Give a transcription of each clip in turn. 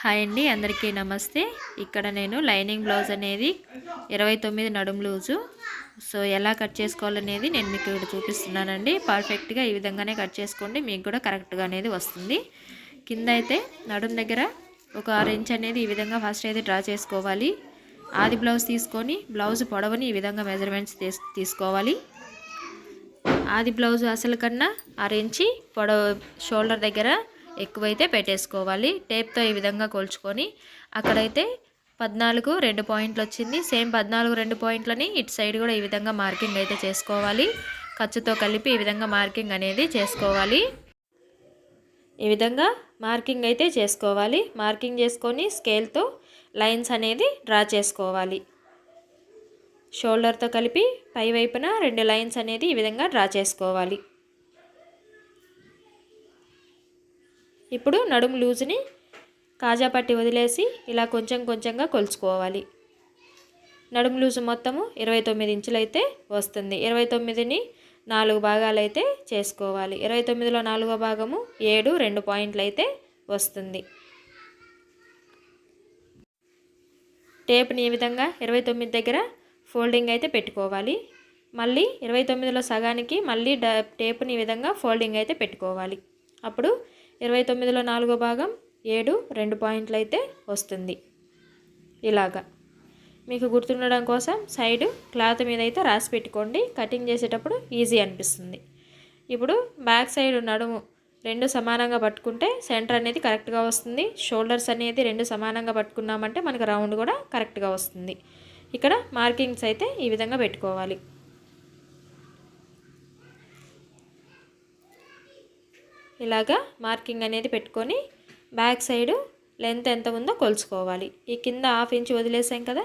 Hi అండి అందరికీ నమస్తే. ఇక్కడ నేను లైనింగ్ బ్లౌజ్ అనేది ఇరవై తొమ్మిది నడుము లూజు. సో ఎలా కట్ చేసుకోవాలనేది నేను మీకు ఇక్కడ చూపిస్తున్నానండి. పర్ఫెక్ట్గా ఈ విధంగానే కట్ చేసుకోండి మీకు కూడా కరెక్ట్గా అనేది వస్తుంది. కింద అయితే నడుము దగ్గర ఒక ఆరు ఇంచ్ అనేది ఈ విధంగా ఫస్ట్ అయితే డ్రా చేసుకోవాలి. ఆది బ్లౌజ్ తీసుకొని బ్లౌజ్ పొడవని ఈ విధంగా మెజర్మెంట్స్ తీసుకోవాలి. ఆది బ్లౌజ్ అసలు కన్నా అరించి పొడవ షోల్డర్ దగ్గర ఎక్కువైతే పెట్టేసుకోవాలి. టేప్తో ఈ విధంగా కొలుచుకొని అక్కడైతే పద్నాలుగు రెండు పాయింట్లు వచ్చింది. సేమ్ పద్నాలుగు రెండు పాయింట్లని ఇటు సైడ్ కూడా ఈ విధంగా మార్కింగ్ అయితే చేసుకోవాలి. ఖర్చుతో కలిపి ఈ విధంగా మార్కింగ్ అనేది చేసుకోవాలి. ఈ విధంగా మార్కింగ్ అయితే చేసుకోవాలి. మార్కింగ్ చేసుకొని స్కేల్తో లైన్స్ అనేది డ్రా చేసుకోవాలి. షోల్డర్తో కలిపి పై వైపున రెండు లైన్స్ అనేది ఈ విధంగా డ్రా చేసుకోవాలి. ఇప్పుడు నడుము లూజుని కాజా పట్టి వదిలేసి ఇలా కొంచెం కొంచెంగా కొలుచుకోవాలి. నడుము లూజు మొత్తము ఇరవై తొమ్మిది ఇంచులు అయితే వస్తుంది. ఇరవై తొమ్మిదిని నాలుగు భాగాలు అయితే చేసుకోవాలి. ఇరవై తొమ్మిదిలో నాలుగో భాగము ఏడు రెండు పాయింట్లు అయితే వస్తుంది. టేప్ని ఈ విధంగా? ఇరవై తొమ్మిది దగ్గర ఫోల్డింగ్ అయితే పెట్టుకోవాలి. మళ్ళీ ఇరవై తొమ్మిదిలో సగానికి మళ్ళీ డ టేప్ని ఈ విధంగా ఫోల్డింగ్ అయితే పెట్టుకోవాలి. అప్పుడు ఇరవై తొమ్మిదిలో నాలుగో భాగం ఏడు రెండు పాయింట్లు అయితే వస్తుంది. ఇలాగా. మీకు గుర్తుండడం కోసం సైడ్ క్లాత్ మీద అయితే రాసి పెట్టుకోండి. కటింగ్ చేసేటప్పుడు ఈజీ అనిపిస్తుంది. ఇప్పుడు బ్యాక్ సైడ్ నడుము రెండు సమానంగా పట్టుకుంటే సెంటర్ అనేది కరెక్ట్గా వస్తుంది. షోల్డర్స్ అనేది రెండు సమానంగా పట్టుకున్నామంటే మనకు రౌండ్ కూడా కరెక్ట్గా వస్తుంది. ఇక్కడ మార్కింగ్స్ అయితే ఈ విధంగా పెట్టుకోవాలి. ఇలాగా మార్కింగ్ అనేది పెట్టుకొని బ్యాక్ సైడు లెంత్ ఎంత ఉందో కొలుచుకోవాలి. ఈ కింద హాఫ్ ఇంచ్ వదిలేసాం కదా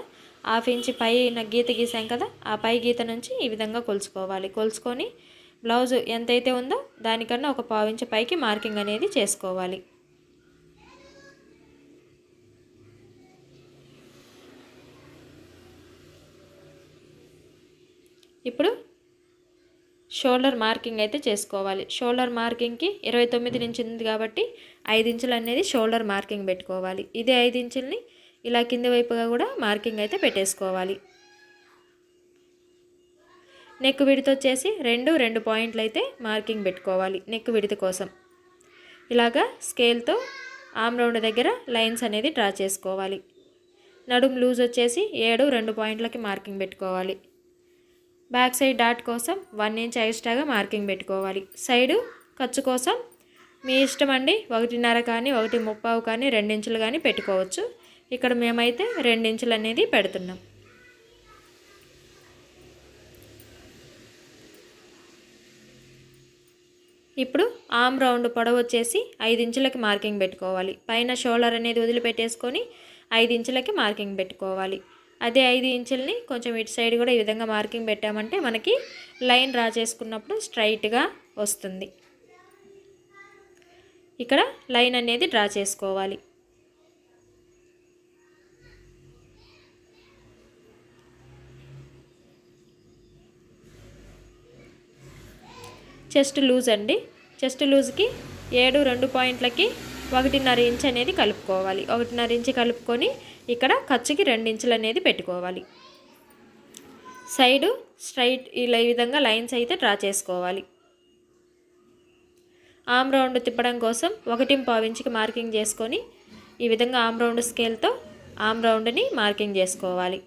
హాఫ్ ఇంచ్ పై గీత గీసాం కదా ఆ పై గీత నుంచి ఈ విధంగా కొలుచుకోవాలి. కొలుచుకొని బ్లౌజ్ ఎంతైతే ఉందో దానికన్నా ఒక పావు ఇంచ్ పైకి మార్కింగ్ అనేది చేసుకోవాలి. ఇప్పుడు షోల్డర్ మార్కింగ్ అయితే చేసుకోవాలి. షోల్డర్ మార్కింగ్కి ఇరవై తొమ్మిది నుంచి ఉంది కాబట్టి ఐదు ఇంచులు అనేది షోల్డర్ మార్కింగ్ పెట్టుకోవాలి. ఇదే ఐదు ఇంచుల్ని ఇలా కింది వైపుగా కూడా మార్కింగ్ అయితే పెట్టేసుకోవాలి. నెక్ విడత వచ్చేసి రెండు రెండు పాయింట్లు అయితే మార్కింగ్ పెట్టుకోవాలి నెక్ విడత కోసం. ఇలాగా స్కేల్తో ఆమ్ రౌండ్ దగ్గర లైన్స్ అనేది డ్రా చేసుకోవాలి. నడుము లూజ్ వచ్చేసి ఏడు రెండు పాయింట్లకి మార్కింగ్ పెట్టుకోవాలి. బ్యాక్ సైడ్ డాట్ కోసం వన్ ఇంచ్ ఎక్స్ట్రాగా మార్కింగ్ పెట్టుకోవాలి. సైడు ఖర్చు కోసం మీ ఇష్టం అండి ఒకటిన్నర కానీ ఒకటి ముప్పావు కానీ రెండించులు కానీ పెట్టుకోవచ్చు. ఇక్కడ మేమైతే రెండించులు అనేది పెడుతున్నాం. ఇప్పుడు ఆమ్ రౌండ్ పొడవు వచ్చేసి ఐదు ఇంచులకి మార్కింగ్ పెట్టుకోవాలి. పైన షోల్డర్ అనేది వదిలిపెట్టేసుకొని ఐదు ఇంచులకి మార్కింగ్ పెట్టుకోవాలి. అదే ఐదు ఇంచుల్ని కొంచెం ఇటు సైడ్ కూడా ఈ విధంగా మార్కింగ్ పెట్టామంటే మనకి లైన్ డ్రా చేసుకున్నప్పుడు స్ట్రైట్గా వస్తుంది. ఇక్కడ లైన్ అనేది డ్రా చేసుకోవాలి. చెస్ట్ లూజ్ అండి. చెస్ట్ లూజ్కి ఏడు రెండు పాయింట్లకి ఒకటిన్నర ఇంచ్ అనేది కలుపుకోవాలి. ఒకటిన్నర ఇంచ్ కలుపుకొని ఇక్కడ ఖర్చుకి రెండించులు అనేది పెట్టుకోవాలి. సైడు స్ట్రైట్ ఇలా ఈ విధంగా లైన్స్ అయితే డ్రా చేసుకోవాలి. ఆమ్ రౌండ్ తిప్పడం కోసం ఒకటి పావించికి మార్కింగ్ చేసుకొని ఈ విధంగా ఆమ్ రౌండ్ స్కేల్తో ఆమ్ రౌండ్ని మార్కింగ్ చేసుకోవాలి.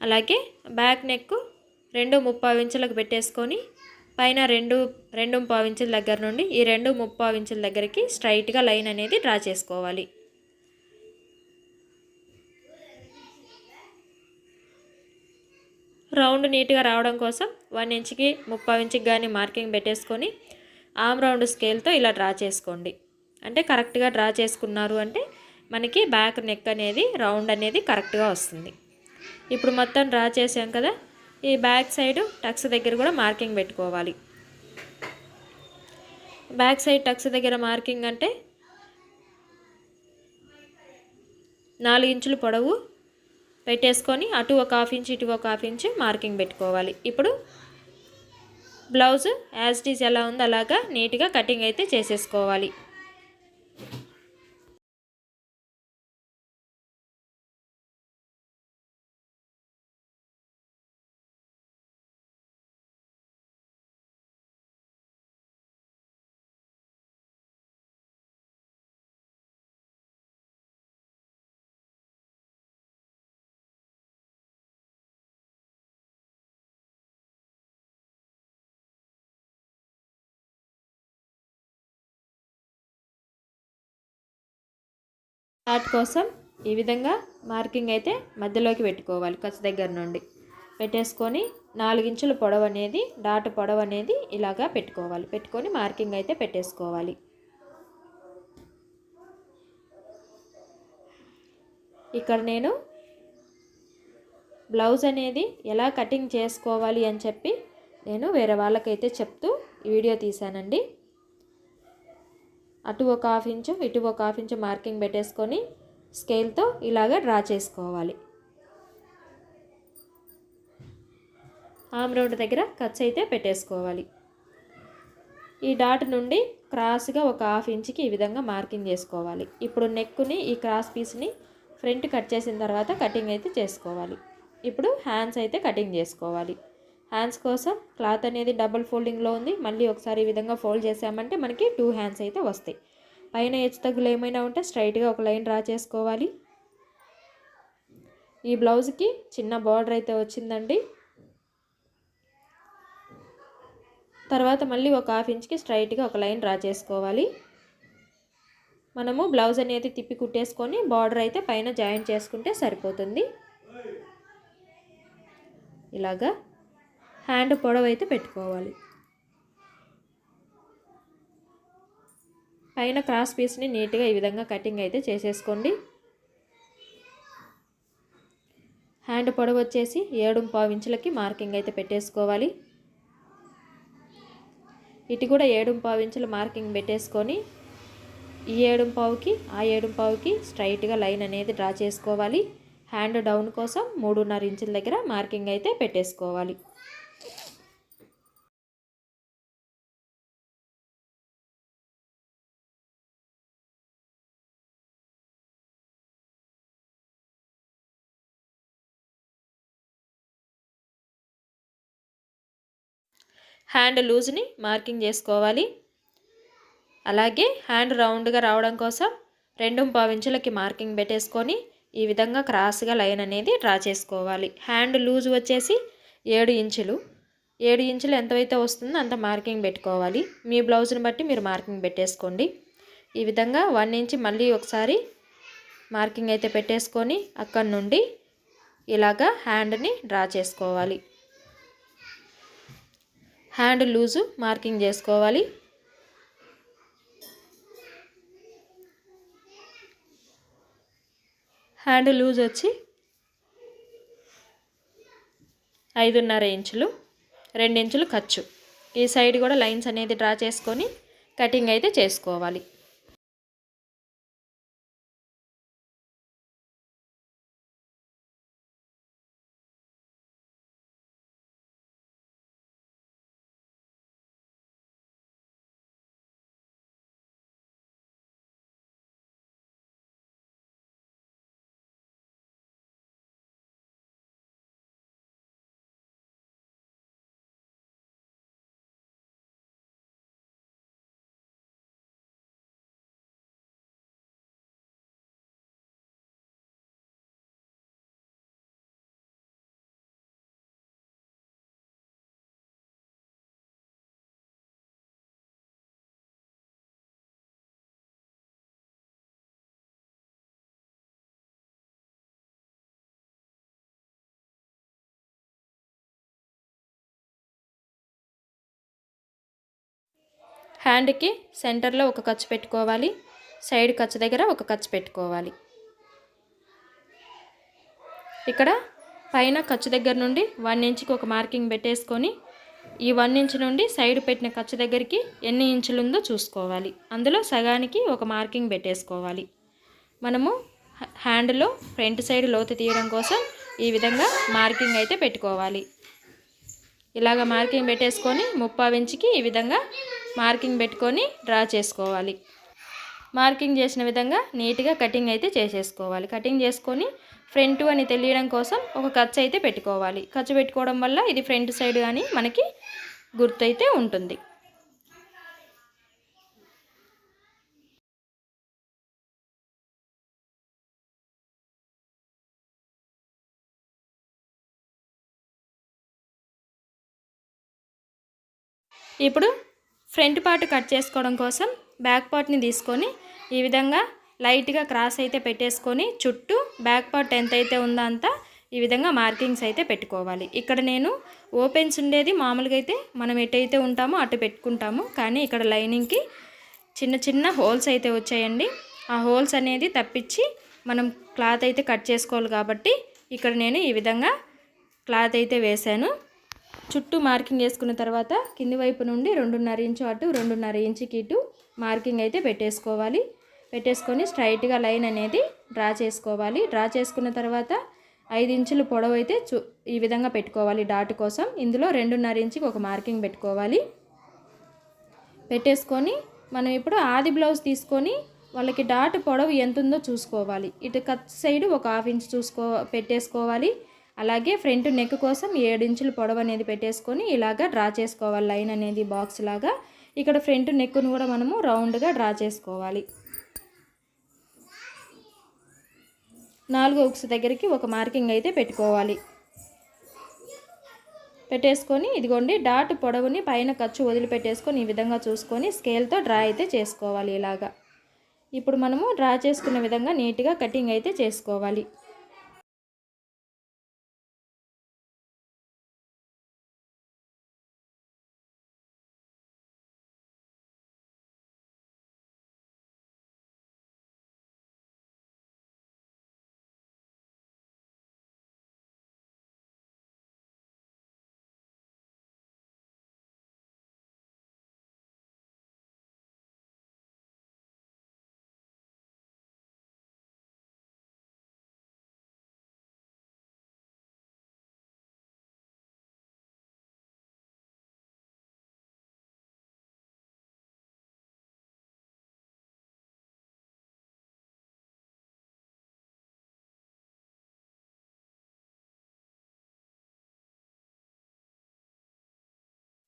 అలాగే బ్యాక్ నెక్ రెండు ముప్పావు ఇంచులకు పెట్టేసుకొని పైన రెండు రెండు ముప్పావు ఇంచుల దగ్గర నుండి ఈ రెండు ముప్పావు ఇంచుల దగ్గరికి స్ట్రైట్గా లైన్ అనేది డ్రా చేసుకోవాలి. రౌండ్ నీట్గా రావడం కోసం వన్ ఇంచ్కి ముప్పై ఇంచుకి కానీ మార్కింగ్ పెట్టేసుకొని ఆమ్ రౌండ్ స్కేల్తో ఇలా డ్రా చేసుకోండి. అంటే కరెక్ట్గా డ్రా చేసుకున్నారు అంటే మనకి బ్యాక్ నెక్ అనేది రౌండ్ అనేది కరెక్ట్గా వస్తుంది. ఇప్పుడు మొత్తం డ్రా చేసాం కదా ఈ బ్యాక్ సైడ్ టక్స్ దగ్గర కూడా మార్కింగ్ పెట్టుకోవాలి. బ్యాక్ సైడ్ టక్స్ దగ్గర మార్కింగ్ అంటే నాలుగు ఇంచులు పొడవు పెట్టేసుకొని అటు ఒక హాఫ్ ఇంచ్ ఇటు ఒక హాఫ్ ఇంచ్ మార్కింగ్ పెట్టుకోవాలి. ఇప్పుడు బ్లౌజ్ యాజ్ ఇట్ ఈజ్ ఎలా ఉందో అలాగా నీట్గా కటింగ్ అయితే చేసేసుకోవాలి. డాట్ కోసం ఈ విధంగా మార్కింగ్ అయితే మధ్యలోకి పెట్టుకోవాలి ఖర్చు దగ్గర నుండి. పెట్టేసుకొని నాలుగించుల పొడవు అనేది డాట్ పొడవు అనేది ఇలాగా పెట్టుకోవాలి. పెట్టుకొని మార్కింగ్ అయితే పెట్టేసుకోవాలి. ఇక్కడ నేను బ్లౌజ్ అనేది ఎలా కటింగ్ చేసుకోవాలి అని చెప్పి నేను వేరే వాళ్ళకైతే చెప్తూ వీడియో తీశానండి. అటు ఒక హాఫ్ ఇంచు ఇటు ఒక హాఫ్ ఇంచు మార్కింగ్ పెట్టేసుకొని స్కేల్తో ఇలాగ డ్రా చేసుకోవాలి. ఆమ్ రౌండ్ దగ్గర కట్స్ అయితే పెట్టేసుకోవాలి. ఈ డాట్ నుండి క్రాస్గా ఒక హాఫ్ ఇంచ్కి ఈ విధంగా మార్కింగ్ చేసుకోవాలి. ఇప్పుడు నెక్కుని ఈ క్రాస్ పీస్ని ఫ్రంట్ కట్ చేసిన తర్వాత కటింగ్ అయితే చేసుకోవాలి. ఇప్పుడు హ్యాండ్స్ అయితే కటింగ్ చేసుకోవాలి. హ్యాండ్స్ కోసం క్లాత్ అనేది డబుల్ ఫోల్డింగ్లో ఉంది. మళ్ళీ ఒకసారి ఈ విధంగా ఫోల్డ్ చేసామంటే మనకి టూ హ్యాండ్స్ అయితే వస్తాయి. పైన హెచ్చు తగ్గులు ఏమైనా ఉంటే స్ట్రైట్గా ఒక లైన్ డ్రా చేసుకోవాలి. ఈ బ్లౌజ్కి చిన్న బార్డర్ అయితే వచ్చిందండి. తర్వాత మళ్ళీ ఒక హాఫ్ ఇంచ్కి స్ట్రైట్గా ఒక లైన్ డ్రా చేసుకోవాలి. మనము బ్లౌజ్ అనేది తిప్పి కుట్టేసుకొని బార్డర్ అయితే పైన జాయింట్ చేసుకుంటే సరిపోతుంది. ఇలాగా హ్యాండ్ పొడవ అయితే పెట్టుకోవాలి. పైన క్రాస్ పీస్ని నీట్గా ఈ విధంగా కటింగ్ అయితే చేసేసుకోండి. హ్యాండ్ పొడవు వచ్చేసి ఏడు పావు ఇంచులకి మార్కింగ్ అయితే పెట్టేసుకోవాలి. ఇటు కూడా ఏడు పావు ఇంచుల మార్కింగ్ పెట్టేసుకొని ఈ ఏడు పావుకి ఆ ఏడు పావుకి స్ట్రైట్గా లైన్ అనేది డ్రా చేసుకోవాలి. హ్యాండ్ డౌన్ కోసం మూడున్నర ఇంచుల దగ్గర మార్కింగ్ అయితే పెట్టేసుకోవాలి. హ్యాండ్ లూజ్ని మార్కింగ్ చేసుకోవాలి. అలాగే హ్యాండ్ రౌండ్గా రావడం కోసం రెండు పావించులకి మార్కింగ్ పెట్టేసుకొని ఈ విధంగా క్రాస్గా లైన్ అనేది డ్రా చేసుకోవాలి. హ్యాండ్ లూజ్ వచ్చేసి ఏడు ఇంచులు. ఏడు ఇంచులు ఎంతైతే వస్తుందో అంత మార్కింగ్ పెట్టుకోవాలి. మీ బ్లౌజ్ని బట్టి మీరు మార్కింగ్ పెట్టేసుకోండి. ఈ విధంగా వన్ ఇంచ్ మళ్ళీ ఒకసారి మార్కింగ్ అయితే పెట్టేసుకొని అక్కడి నుండి ఇలాగా హ్యాండ్ని డ్రా చేసుకోవాలి. హ్యాండ్ లూజు మార్కింగ్ చేసుకోవాలి. హ్యాండ్ లూజ్ వచ్చి ఐదున్నర ఇంచులు రెండు ఇంచులు ఖర్చు. ఈ సైడ్ కూడా లైన్స్ అనేది డ్రా చేసుకొని కటింగ్ అయితే చేసుకోవాలి. హ్యాండ్కి సెంటర్లో ఒక ఖర్చు పెట్టుకోవాలి. సైడ్ ఖర్చు దగ్గర ఒక ఖర్చు పెట్టుకోవాలి. ఇక్కడ పైన ఖర్చు దగ్గర నుండి వన్ ఇంచ్కి ఒక మార్కింగ్ పెట్టేసుకొని ఈ వన్ ఇంచ్ నుండి సైడ్ పెట్టిన ఖర్చు దగ్గరికి ఎన్ని ఇంచులు ఉందో చూసుకోవాలి. అందులో సగానికి ఒక మార్కింగ్ పెట్టేసుకోవాలి. మనము హ్యాండ్లో ఫ్రంట్ సైడ్ లోతు తీయడం కోసం ఈ విధంగా మార్కింగ్ అయితే పెట్టుకోవాలి. ఇలాగ మార్కింగ్ పెట్టేసుకొని ముప్పావు ఇంచుకి ఈ విధంగా మార్కింగ్ పెట్టుకొని డ్రా చేసుకోవాలి. మార్కింగ్ చేసిన విధంగా నీట్గా కటింగ్ అయితే చేసేసుకోవాలి. కటింగ్ చేసుకొని ఫ్రంట్ అని తెలియడం కోసం ఒక ఖర్చు అయితే పెట్టుకోవాలి. ఖర్చు పెట్టుకోవడం వల్ల ఇది ఫ్రంట్ సైడ్ కానీ మనకి గుర్తయితే ఉంటుంది. ఇప్పుడు ఫ్రంట్ పార్ట్ కట్ చేసుకోవడం కోసం బ్యాక్ పార్ట్ని తీసుకొని ఈ విధంగా లైట్గా క్రాస్ అయితే పెట్టేసుకొని చుట్టూ బ్యాక్ పార్ట్ ఎంత అయితే ఉందో అంతా ఈ విధంగా మార్కింగ్స్ అయితే పెట్టుకోవాలి. ఇక్కడ నేను ఓపెన్స్ ఉండేది మామూలుగా అయితే మనం ఎటైతే ఉంటామో అటు పెట్టుకుంటాము. కానీ ఇక్కడ లైనింగ్కి చిన్న చిన్న హోల్స్ అయితే వచ్చాయండి. ఆ హోల్స్ అనేది తప్పించి మనం క్లాత్ అయితే కట్ చేసుకోవాలి కాబట్టి ఇక్కడ నేను ఈ విధంగా క్లాత్ అయితే వేశాను. చుట్టూ మార్కింగ్ వేసుకున్న తర్వాత కింది వైపు నుండి రెండున్నర ఇంచు అటు రెండున్నర ఇంచుకి ఇటు మార్కింగ్ అయితే పెట్టేసుకోవాలి. పెట్టేసుకొని స్ట్రైట్గా లైన్ అనేది డ్రా చేసుకోవాలి. డ్రా చేసుకున్న తర్వాత ఐదు ఇంచులు పొడవు అయితే చూ ఈ విధంగా పెట్టుకోవాలి డాట్ కోసం. ఇందులో రెండున్నర ఇంచుకి ఒక మార్కింగ్ పెట్టుకోవాలి. పెట్టేసుకొని మనం ఇప్పుడు ఆది బ్లౌజ్ తీసుకొని వాళ్ళకి డాట్ పొడవు ఎంత ఉందో చూసుకోవాలి. ఇటు కట్ సైడ్ ఒక హాఫ్ ఇంచ్ చూసుకో పెట్టేసుకోవాలి. అలాగే ఫ్రంట్ నెక్ కోసం ఏడు ఇంచుల పొడవు అనేది పెట్టేసుకొని ఇలాగా డ్రా చేసుకోవాలి. లైన్ అనేది బాక్స్ లాగా. ఇక్కడ ఫ్రంట్ నెక్ను కూడా మనము రౌండ్గా డ్రా చేసుకోవాలి. నాలుగు ఉక్స్ దగ్గరికి ఒక మార్కింగ్ అయితే పెట్టుకోవాలి. పెట్టేసుకొని ఇదిగోండి డాట్ పొడవుని పైన ఖర్చు వదిలిపెట్టేసుకొని ఈ విధంగా చూసుకొని స్కేల్తో డ్రా అయితే చేసుకోవాలి ఇలాగా. ఇప్పుడు మనము డ్రా చేసుకున్న విధంగా నీట్గా కటింగ్ అయితే చేసుకోవాలి.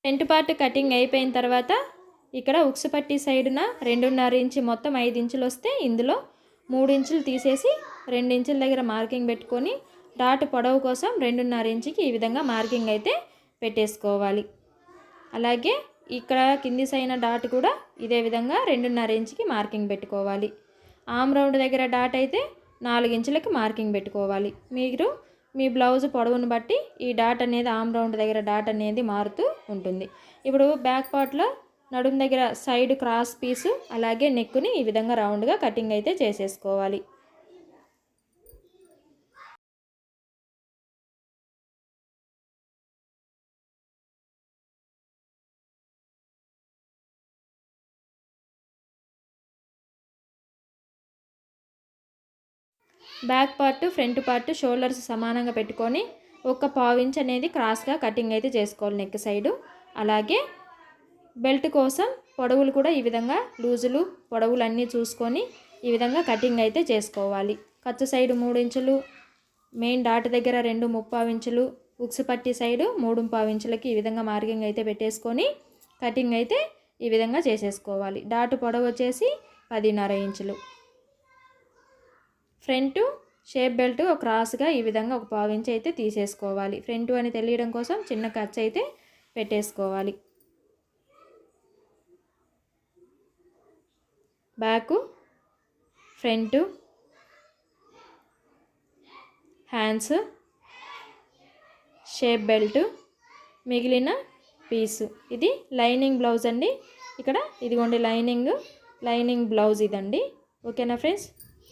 ఫ్రంట్ పార్ట్ కటింగ్ అయిపోయిన తర్వాత ఇక్కడ ఉక్సు పట్టి సైడున రెండున్నర ఇంచు మొత్తం ఐదు ఇంచులు వస్తే ఇందులో మూడు ఇంచులు తీసేసి రెండు ఇంచుల దగ్గర మార్కింగ్ పెట్టుకొని డాట్ పొడవు కోసం రెండున్నర ఇంచుకి ఈ విధంగా మార్కింగ్ అయితే పెట్టేసుకోవాలి. అలాగే ఇక్కడ కింది సైన డాట్ కూడా ఇదే విధంగా రెండున్నర ఇంచుకి మార్కింగ్ పెట్టుకోవాలి. ఆమ్ రౌండ్ దగ్గర డాట్ అయితే నాలుగు ఇంచులకి మార్కింగ్ పెట్టుకోవాలి. మీరు మీ బ్లౌజ్ పొడవును బట్టి ఈ డాట్ అనేది ఆమ్ రౌండ్ దగ్గర డాట్ అనేది మారుతూ ఉంటుంది. ఇప్పుడు బ్యాక్ పార్ట్లో నడుము దగ్గర సైడ్ క్రాస్ పీసు అలాగే నెక్కుని ఈ విధంగా రౌండ్గా కటింగ్ అయితే చేసేసుకోవాలి. Back part front part shoulders సమానంగా పెట్టుకొని ఒక పావు అనేది క్రాస్గా కటింగ్ అయితే చేసుకోవాలి నెక్ సైడు. అలాగే బెల్ట్ కోసం పొడవులు కూడా ఈ విధంగా లూజులు పొడవులు అన్నీ చూసుకొని ఈ విధంగా కటింగ్ అయితే చేసుకోవాలి. ఖర్చు సైడు మూడు ఇంచులు మెయిన్ డాట్ దగ్గర రెండు ముప్పావు ఇంచులు ఉక్స్ పట్టి సైడు మూడు పావు ఇంచులకి ఈ విధంగా మార్కింగ్ అయితే పెట్టేసుకొని కటింగ్ అయితే ఈ విధంగా చేసేసుకోవాలి. డాట్ పొడవు వచ్చేసి పదిన్నర ఇంచులు. ఫ్రంట్ షేప్ బెల్ట్ ఒక క్రాస్గా ఈ విధంగా ఒక పావించి అయితే తీసేసుకోవాలి. ఫ్రంట్ అని తెలియడం కోసం చిన్న ఖర్చు అయితే పెట్టేసుకోవాలి. Back front hands shape belt మిగిలిన పీసు. ఇది లైనింగ్ బ్లౌజ్ అండి. ఇక్కడ ఇదిగోండి లైనింగ్ లైనింగ్ బ్లౌజ్ ఇదండి. ఓకేనా friends?